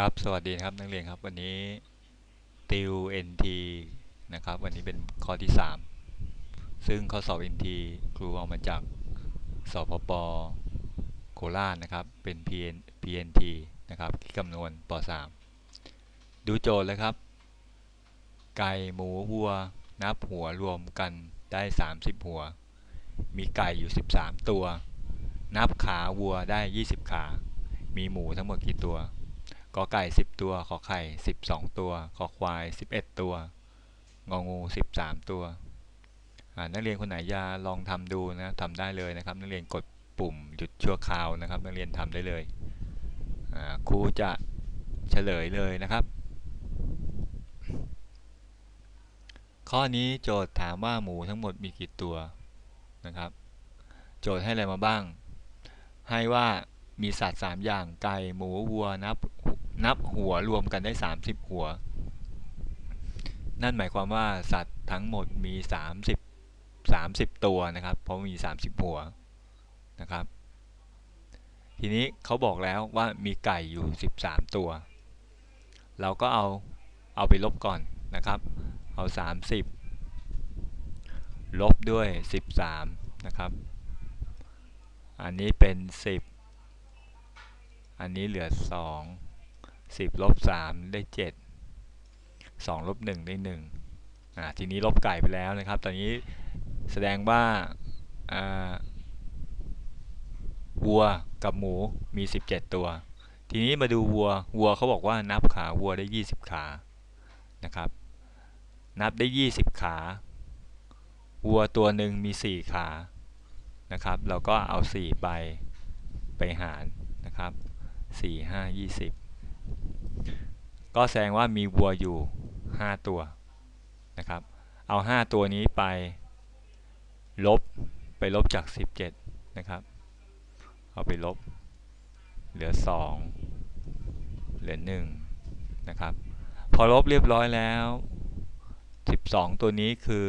ครับสวัสดีครับนักเรียนครับวันนี้ติว NT นะครับวันนี้เป็นข้อที่ 3 ซึ่งข้อสอบ NT ครูเอามาจากสพปโคราชนะครับเป็น PN PNT นะครับคิดคำนวณป .3 ดูโจทย์เลยครับ ไก่หมูวัว นับหัวรวมกันได้ 30 หัว มีไก่อยู่ 13 ตัว นับขาวัวได้ 20 ขา มีหมูทั้งหมดกี่ตัว กอไก่ 10 ตัว ขอไข่ 12 ตัว ขอควาย 11 ตัว งองู 13 ตัว นักเรียนคนไหนอยาลองทำดูนะทำได้เลยนะครับ นักเรียนกดปุ่มหยุดชั่วคราวนะครับ นักเรียนทำได้เลย ครูจะเฉลยเลยนะครับ ข้อนี้โจทย์ถามว่าหมูทั้งหมดมีกี่ตัวนะครับ โจทย์ให้อะไรมาบ้าง ให้ว่ามีสัตว์ 3 อย่างไก่หมูวัวนับ นับหัวรวมกันได้ 30 หัว นั่นหมายความว่าสัตว์ทั้งหมดมี 30 30 ตัวนะครับ เพราะมี 30 หัวนะครับ ทีนี้เขาบอกแล้วว่ามีไก่อยู่ 13 ตัว เราก็เอาเอาไปลบก่อนนะครับ เอา 30 ลบด้วย 13 นะครับ อันนี้เป็น 10 อันนี้เหลือ 2 10ลบ3ได้ 7 2ลบ1ได้1อ่าทีนี้ลบไก่ไปแล้วนะครับ ตอนนี้แสดงว่าวัวกับหมูมี 17 ตัว ทีนี้มาดูวัว วัวเขาบอกว่านับขาวัวได้ 20 ขานะครับ นับได้ 20 ขา วัวตัวหนึ่งมี 4 ขานะครับ เราก็เอา 4 ไปไปหารนะครับ 4 5 20 ก็แสดงว่ามีวัวอยู่ 5 ตัวนะครับ เอา 5 ตัวนี้ไปลบไปลบจาก 17 นะครับ เอาไปลบ เหลือ 2 เหลือ 1 นะครับ พอลบเรียบร้อยแล้ว 12 ตัวนี้คือ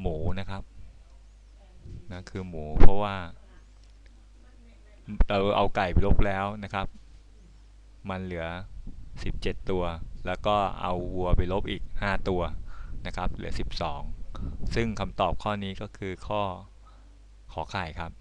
หมูนะครับนะคือหมูเพราะว่า เราเอาไก่ไปลบแล้วนะครับ มันเหลือ 17 ตัว แล้วก็เอาวัวไปลบอีก 5 ตัวนะครับเหลือ 12 ซึ่งคำตอบข้อนี้ก็คือข้อขอไข่ครับ